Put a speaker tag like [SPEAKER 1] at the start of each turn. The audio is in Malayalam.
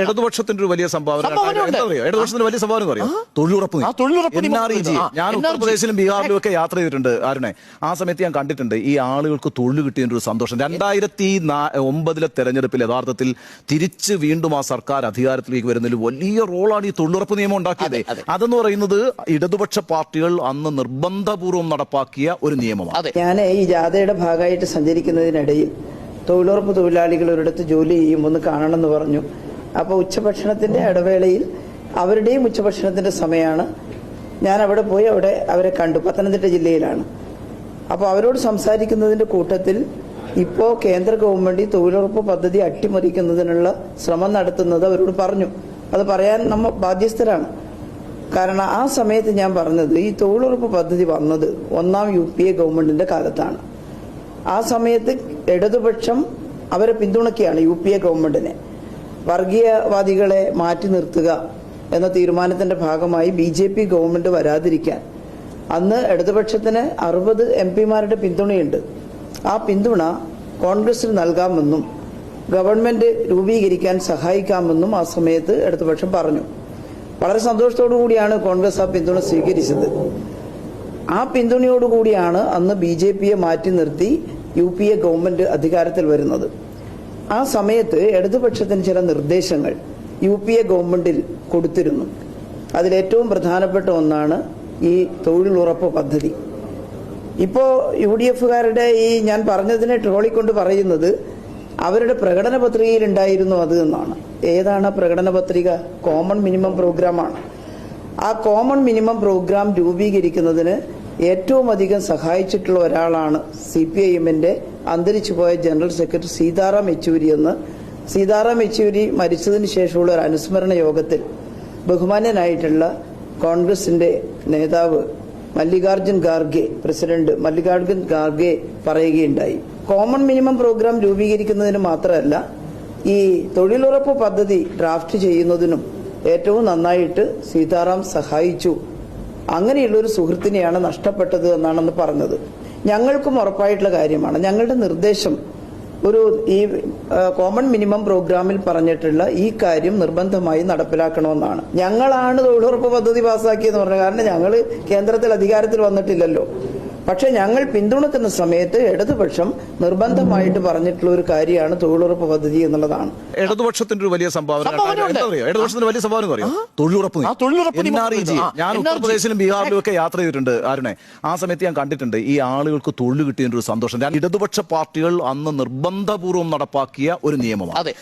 [SPEAKER 1] ഇടതുപക്ഷത്തിന്റെ ഒരു വലിയ സംഭാവന അറിയോ? ഇടതുപക്ഷത്തിന്റെ വലിയ സംഭാവന എന്ന് പറയും തൊഴിലുറപ്പ്. ഞാൻ ഉത്തർപ്രദേശിലും ബീഹാറിലും ഒക്കെ യാത്ര ചെയ്തിട്ടുണ്ട് ആരുണെ ആ സമയത്ത് ഞാൻ കണ്ടിട്ടുണ്ട് ഈ ആളുകൾക്ക് തൊഴിൽ കിട്ടിയതിന്റെ ഒരു സന്തോഷം. രണ്ടായിരത്തി ഒമ്പതിലെ തെരഞ്ഞെടുപ്പിൽ യഥാർത്ഥത്തിൽ തിരിച്ച് വീണ്ടും ആ സർക്കാർ അധികാരത്തിലേക്ക് വരുന്നതിൽ വലിയ റോളാണ് ഈ തൊഴിലുറപ്പ് നിയമം ഉണ്ടാക്കിയത്.
[SPEAKER 2] അതെ, അതെ.
[SPEAKER 1] അതെന്ന് പറയുന്നത് ഇടതുപക്ഷ പാർട്ടികൾ അന്ന് നിർബന്ധപൂർവം നടപ്പാക്കിയ ഒരു നിയമമാണ്.
[SPEAKER 2] അതെ.
[SPEAKER 3] ഞാൻ ഈ ജാഥയുടെ ഭാഗമായിട്ട് സഞ്ചരിക്കുന്നതിനിടയിൽ തൊഴിലുറപ്പ് തൊഴിലാളികൾ ഒരിടത്ത് ജോലി ചെയ്യുമ്പോൾ ഒന്ന് കാണണമെന്ന് പറഞ്ഞു. അപ്പോൾ ഉച്ചഭക്ഷണത്തിന്റെ ഇടവേളയിൽ അവരുടെയും ഉച്ചഭക്ഷണത്തിന്റെ സമയമാണ്. ഞാൻ അവിടെ പോയി അവിടെ അവരെ കണ്ടു. പത്തനംതിട്ട ജില്ലയിലാണ്. അപ്പോൾ അവരോട് സംസാരിക്കുന്നതിന്റെ കൂട്ടത്തിൽ ഇപ്പോൾ കേന്ദ്ര ഗവൺമെന്റ് ഈ തൊഴിലുറപ്പ് പദ്ധതി അട്ടിമറിക്കുന്നതിനുള്ള ശ്രമം നടത്തുന്നത് അവരോട് പറഞ്ഞു. അത് പറയാൻ നമ്മ ബാധ്യസ്ഥരാണ്. കാരണം ആ സമയത്ത് ഞാൻ പറഞ്ഞത് ഈ തൊഴിലുറപ്പ് പദ്ധതി വന്നത് ഒന്നാം യു പി എ ഗവൺമെന്റിന്റെ കാലത്താണ്. ആ സമയത്ത് ഇടതുപക്ഷം അവരെ പിന്തുണയ്ക്കുകയാണ് യു പി എ ഗവൺമെന്റിനെ. വർഗീയവാദികളെ മാറ്റി നിർത്തുക എന്ന തീരുമാനത്തിന്റെ ഭാഗമായി ബി ജെ പി ഗവൺമെന്റ് വരാതിരിക്കാൻ. അന്ന് ഇടതുപക്ഷത്തിന് അറുപത് എം പിമാരുടെ പിന്തുണയുണ്ട്. ആ പിന്തുണ കോൺഗ്രസിന് നൽകാമെന്നും ഗവൺമെന്റ് രൂപീകരിക്കാൻ സഹായിക്കാമെന്നും ആ സമയത്ത് ഇടതുപക്ഷം പറഞ്ഞു. വളരെ സന്തോഷത്തോടു കൂടിയാണ് കോൺഗ്രസ് ആ പിന്തുണ സ്വീകരിച്ചത്. ആ പിന്തുണയോടുകൂടിയാണ് അന്ന് ബി ജെ പിയെ മാറ്റി നിർത്തി യു പി എ ഗവൺമെന്റ് അധികാരത്തിൽ വരുന്നത്. ആ സമയത്ത് ഇടതുപക്ഷത്തിന് ചില നിർദ്ദേശങ്ങൾ യു പി എ ഗവൺമെന്റിൽ കൊടുത്തിരുന്നു. അതിലേറ്റവും പ്രധാനപ്പെട്ട ഒന്നാണ് ഈ തൊഴിലുറപ്പ് പദ്ധതി. ഇപ്പോ യു ഡി എഫുകാരുടെ ഈ ഞാൻ പറഞ്ഞതിനെ ട്രോളിക്കൊണ്ട് പറയുന്നത് അവരുടെ പ്രകടന പത്രികയിൽ ഉണ്ടായിരുന്നു അത് എന്നാണ്. ഏതാണ് പ്രകടന പത്രിക? കോമൺ മിനിമം പ്രോഗ്രാമാണ്. ആ കോമൺ മിനിമം പ്രോഗ്രാം രൂപീകരിക്കുന്നതിന് ഏറ്റവും അധികം സഹായിച്ചിട്ടുള്ള ഒരാളാണ് സി പി ഐ എമ്മിന്റെ അന്തരിച്ചുപോയ ജനറൽ സെക്രട്ടറി സീതാറാം യെച്ചൂരി എന്ന്. സീതാറാം യെച്ചൂരി മരിച്ചതിന് ശേഷമുള്ള ഒരു അനുസ്മരണ യോഗത്തിൽ ബഹുമാന്യനായിട്ടുള്ള കോൺഗ്രസിന്റെ നേതാവ് മല്ലികാർജുൻ ഖാർഗെ പ്രസിഡന്റ് മല്ലികാർജുൻ ഖാർഗെ പറയുകയുണ്ടായി. കോമൺ മിനിമം പ്രോഗ്രാം രൂപീകരിക്കുന്നതിന് മാത്രമല്ല ഈ തൊഴിലുറപ്പ് പദ്ധതി ഡ്രാഫ്റ്റ് ചെയ്യുന്നതിനും ഏറ്റവും നന്നായിട്ട് സീതാറാം സഹായിച്ചു. അങ്ങനെയുള്ള ഒരു സുഹൃത്തിനെയാണ് നഷ്ടപ്പെട്ടത് എന്നാണെന്ന് പറഞ്ഞത്. ഞങ്ങൾക്കും ഉറപ്പായിട്ടുള്ള കാര്യമാണ്. ഞങ്ങളുടെ നിർദ്ദേശം ഒരു ഈ കോമൺ മിനിമം പ്രോഗ്രാമിൽ പറഞ്ഞിട്ടുള്ള ഈ കാര്യം നിർബന്ധമായി നടപ്പിലാക്കണമെന്നാണ്. ഞങ്ങളാണ് തൊഴിലുറപ്പ് പദ്ധതി പാസ്സാക്കിയെന്ന് പറഞ്ഞത് കാരണം ഞങ്ങൾ കേന്ദ്രത്തിൽ അധികാരത്തിൽ വന്നിട്ടില്ലല്ലോ. പക്ഷെ ഞങ്ങൾ പിന്തുണക്കുന്ന സമയത്ത് ഇടതുപക്ഷം നിർബന്ധമായിട്ട് പറഞ്ഞിട്ടുള്ള ഒരു കാര്യമാണ് തൊഴിലുറപ്പ് പദ്ധതി എന്നുള്ളതാണ്.
[SPEAKER 1] ഇടതുപക്ഷത്തിന്റെ ഒരു വലിയ സംഭാവന അറിയോ? ഇടതുപക്ഷത്തിന്റെ വലിയ സംഭാവന തൊഴിലുറപ്പ് ഞാൻ. ഉത്തർപ്രദേശിലും ബീഹാറിലും ഒക്കെ യാത്ര ചെയ്തിട്ടുണ്ട് ആരുണെ ആ സമയത്ത് ഞാൻ കണ്ടിട്ടുണ്ട് ഈ ആളുകൾക്ക് തൊഴിൽ കിട്ടിയതിന്റെ ഒരു സന്തോഷം. ഇടതുപക്ഷ പാർട്ടികൾ അന്ന് നിർബന്ധപൂർവം നടപ്പാക്കിയ ഒരു നിയമമാണ്.
[SPEAKER 2] അതെ.